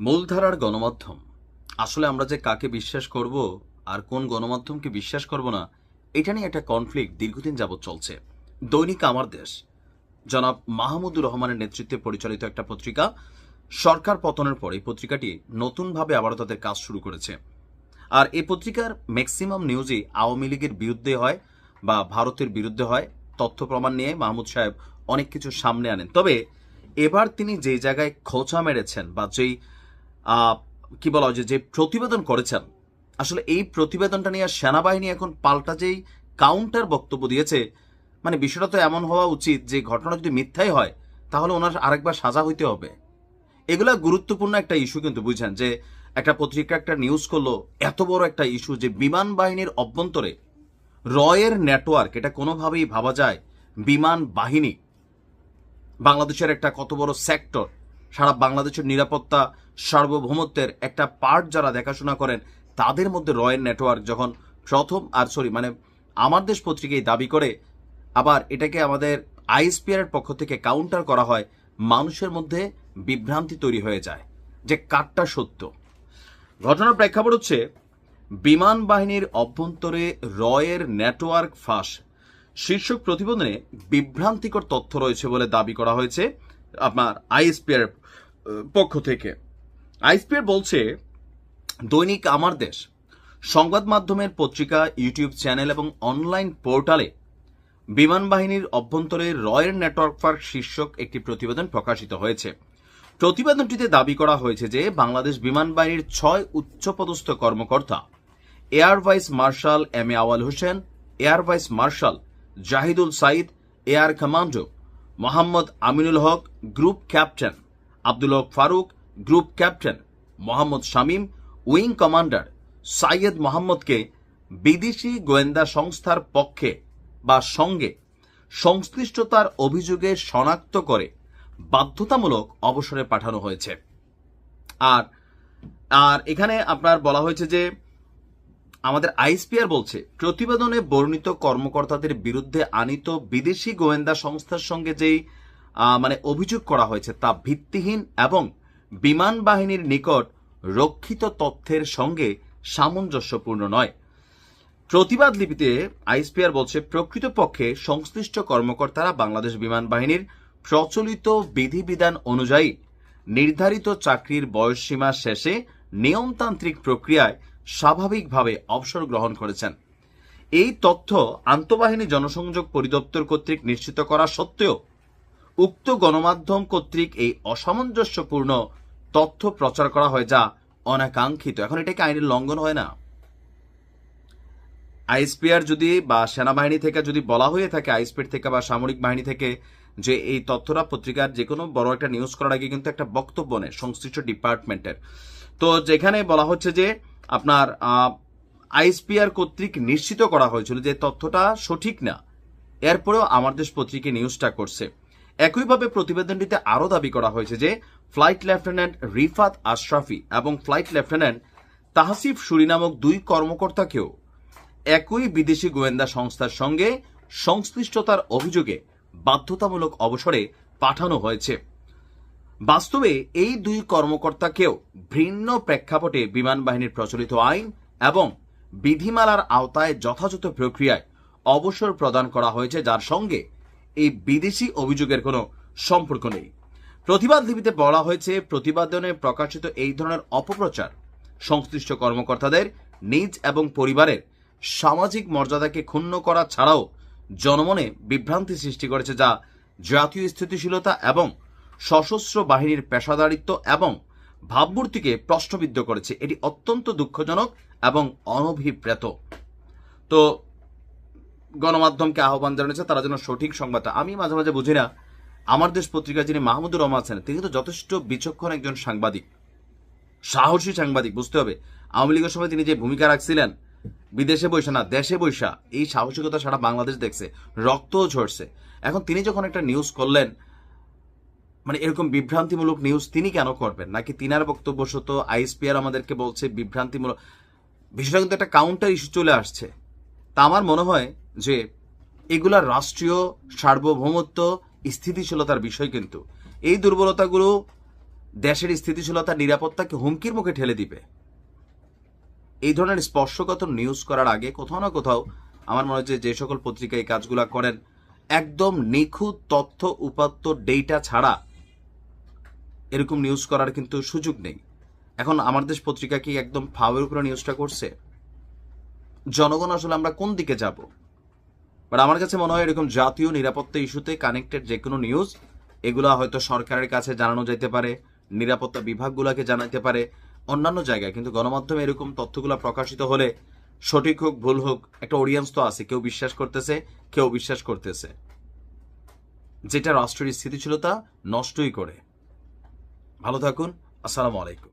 মূলধারার গণমাধ্যম। আসলে আমরা যে কাকে বিশ্বাস করব আর কোন গণমাধ্যমকে বিশ্বাস করব না, এটা নিয়ে একটা কনফ্লিক্ট দীর্ঘদিন যাবৎ চলছে। দৈনিক আমার দেশ। জনাব মাহমুদুর রহমানের নেতৃত্বে পরিচালিত একটা পত্রিকা, সরকার পতনের পর এই পত্রিকাটি নতুনভাবে আবারও তাদের কাজ শুরু করেছে। আর এই পত্রিকার ম্যাক্সিমাম নিউজই আওয়ামী লীগের বিরুদ্ধে হয় বা ভারতের বিরুদ্ধে হয়, তথ্য প্রমাণ নিয়ে মাহমুদ সাহেব অনেক কিছু সামনে আনেন। তবে এবার তিনি যে জায়গায় খোঁচা মেরেছেন বা যেই কি বলা হয় যে প্রতিবেদন করেছেন, আসলে এই প্রতিবেদনটা নিয়ে সেনাবাহিনী এখন পাল্টা যেই কাউন্টার বক্তব্য দিয়েছে মানে বিষয়টা তো এমন হওয়া উচিত যে, ঘটনা যদি মিথ্যাই হয়, তাহলে ওনার আরেকবার সাজা হইতে হবে। এগুলা গুরুত্বপূর্ণ একটা ইস্যু কিন্তু বুঝছেন, যে একটা পত্রিকা, একটা নিউজ করল, এত বড় একটা ইস্যু যে, বিমান বাহিনীর অভ্যন্তরে রয়ের নেটওয়ার্ক এটা কোনোভাবেই ভাবা যায়, বিমান বাহিনী, বাংলাদেশের একটা কত বড় সেক্টর সারা বাংলাদেশের নিরাপত্তা সার্বভৌমত্বের একটা পার্ট যারা দেখাশোনা করেন, তাদের মধ্যে রয়ের নেটওয়ার্ক যখন প্রথম, আর সরি মানে আমার দেশ পত্রিকায় দাবি করে, আবার এটাকে আমাদের আইএসপিআর এর পক্ষ থেকে কাউন্টার করা হয়, মানুষের মধ্যে বিভ্রান্তি তৈরি হয়ে যায় যে কারটা সত্য। ঘটনার প্রেক্ষাপট হচ্ছে, বিমান বাহিনীর অভ্যন্তরে রয়ের নেটওয়ার্ক ফাঁস। শীর্ষক প্রতিবেদনে বিভ্রান্তিকর তথ্য রয়েছে বলে দাবি করা হয়েছে আপনার আইএসপিআর পক্ষ থেকে। আইএসপিআর বলছে, দৈনিক আমার দেশ, সংবাদ মাধ্যমের পত্রিকা, ইউটিউব চ্যানেল এবং অনলাইন পোর্টালে বিমান বাহিনীর অভ্যন্তরে রয়ের নেটওয়ার্ক ফার্ক শীর্ষক একটি প্রতিবেদন প্রকাশিত হয়েছে। প্রতিবেদনটিতে দাবি করা হয়েছে যে, বাংলাদেশ বিমান বাহিনীর ছয় উচ্চপদস্থ কর্মকর্তা, air vice marshal M A Awal Hossain, air vice marshal Zahidul Saeed, air commando Mohammad Aminul Haque, group captain Abdul Haque Faruk group captain Mohammad Shamim, wing commander Sayed মোহাম্মদকে বিদেশি গোয়েন্দা সংস্থার পক্ষে বা সঙ্গে সংশ্লিষ্টতার অভিযোগে শনাক্ত করে বাধ্যতামূলক অবসরে পাঠানো হয়েছে। আর আর এখানে আপনার বলা হয়েছে যে আমাদের আইএসপিআর বলছে, প্রতিবেদনে বর্ণিত কর্মকর্তাদের বিরুদ্ধে আনিত বিদেশি গোয়েন্দা সংস্থার সঙ্গে যেই মানে অভিযোগ করা হয়েছে তা ভিত্তিহীন এবং বিমান বাহিনীর নিকট রক্ষিত তথ্যের সঙ্গে সামঞ্জস্যপূর্ণ নয়। প্রতিবাদ লিপিতে আইএসপিআর বলছে, প্রকৃতপক্ষে সংশ্লিষ্ট কর্মকর্তারা বাংলাদেশ বিমান বাহিনীর প্রচলিত বিধিবিধান অনুযায়ী নির্ধারিত চাকরির বয়সসীমা শেষে নিয়মতান্ত্রিক প্রক্রিয়ায় স্বাভাবিকভাবে অবসর গ্রহণ করেছেন। এই তথ্য আন্তঃবাহিনী জনসংযোগ পরিদপ্তর কর্তৃক নিশ্চিত করা সত্ত্বেও উক্ত গণমাধ্যম কর্তৃক এই অসামঞ্জস্যপূর্ণ তথ্য প্রচার করা হয় যা অনাকাঙ্ক্ষিত। এখন এটাকে আইনের লঙ্ঘন হয় না। আইএসপিআর যদি বা সেনাবাহিনী থেকে যদি বলা হয়ে থাকে, আইএসপির থেকে বা সামরিক বাহিনী থেকে যে এই তথ্যটা পত্রিকার যে কোনো বড় একটা নিউজ করার আগে কিন্তু একটা বক্তব্য নেয়, সংশ্লিষ্ট ডিপার্টমেন্টের। তো যেখানে বলা হচ্ছে যে আপনার আইএসপিআর কর্তৃক নিশ্চিত করা হয়েছিল যে তথ্যটা সঠিক না। এরপরেও আমার দেশ পত্রিকা নিউজটা করছে। একইভাবে প্রতিবেদনটিতে আরও দাবি করা হয়েছে যে ফ্লাইট লেফটেন্যান্ট রিফাত আশরাফি এবং ফ্লাইট লেফটেন্যান্ট তাহসিফ সুরি নামক দুই কর্মকর্তাকেও একই বিদেশি গোয়েন্দা সংস্থার সঙ্গে সংশ্লিষ্টতার অভিযোগে বাধ্যতামূলক অবসরে পাঠানো হয়েছে। বাস্তবে এই দুই কর্মকর্তাকেও ভিন্ন প্রেক্ষাপটে বিমান বাহিনীর প্রচলিত আইন এবং বিধিমালার আওতায় যথাযথ প্রক্রিয়ায় অবসর প্রদান করা হয়েছে, যার সঙ্গে এই বিদেশি অভিযোগের কোনো সম্পর্ক নেই। প্রতিবাদ লিপিতে বলা হয়েছে, প্রতিবেদনে প্রকাশিত এই ধরনের অপপ্রচার সংশ্লিষ্ট কর্মকর্তাদের, নিজ এবং পরিবারের সামাজিক মর্যাদাকে ক্ষুণ্ণ করা ছাড়াও জনমনে বিভ্রান্তি সৃষ্টি করেছে যা জাতীয় স্থিতিশীলতা এবং সশস্ত্র বাহিনীর পেশাদারিত্ব এবং ভাবমূর্তিকে প্রশ্নবিদ্ধ করেছে। এটি অত্যন্ত দুঃখজনক এবং অনভিপ্রেত। তো গণমাধ্যমকে আহ্বান জানিয়েছে, তারা যেন সঠিক সংবাদটা আমি মাঝে মাঝে বুঝি না, আমার দেশ পত্রিকা যিনি মাহমুদুর রহমান আছেন, তিনি তো যথেষ্ট বিচক্ষণ একজন সাংবাদিক। সাহসী সাংবাদিক, বুঝতে হবে। আওয়ামী লীগের সময় তিনি যে ভূমিকা রাখছিলেন, বিদেশে বৈশা না, দেশে বৈশা, এই সাহসিকতা সারা বাংলাদেশ দেখছে রক্তও ঝরছে। এখন তিনি যখন একটা নিউজ করলেন মানে এরকম বিভ্রান্তিমূলক নিউজ তিনি কেন করবেন? নাকি তিনার বক্তব্য সত আইএসপিআর আমাদেরকে বলছে বিভ্রান্তিমূলক? বিষয়টা কিন্তু একটা কাউন্টার ইস্যু চলে আসছে। তা আমার মনে হয় যে এগুলা রাষ্ট্রীয় সার্বভৌমত্ব, স্থিতিশীলতার বিষয় কিন্তু। এই দুর্বলতাগুলো দেশের স্থিতিশীলতা, নিরাপত্তাকে হুমকির মুখে ঠেলে দিবে। এই ধরনের স্পর্শকাতর নিউজ করার আগে কোথাও না কোথাও আমার মনে যে যে সকল পত্রিকা এই কাজগুলো করেন। একদম নিখুঁত তথ্য উপাত্ত ডেটা ছাড়া এরকম নিউজ করার কিন্তু সুযোগ নেই। এখন আমার দেশ পত্রিকা কি একদম ফাওয়ের উপরে নিউজটা করছে? জনগণ আসলে আমরা কোন দিকে যাব? বাট আমার কাছে মনে হয় এরকম জাতীয় নিরাপত্তা ইস্যুতে কানেক্টেড যে কোনো নিউজ এগুলা হয়তো সরকারের কাছে জানানো যাইতে পারে, নিরাপত্তা বিভাগগুলোকে জানাতে পারে, অন্যান্য জায়গায়। কিন্তু গণমাধ্যমে এরকম তথ্যগুলো প্রকাশিত হলে সঠিক হোক, ভুল হোক, একটা অডিয়েন্স তো আছে, কেউ বিশ্বাস করতেছে, কেউ বিশ্বাস করতেছে। যেটা রাষ্ট্রের স্থিতিশীলতা নষ্টই করে। ভালো থাকুন, আসসালামু আলাইকুম।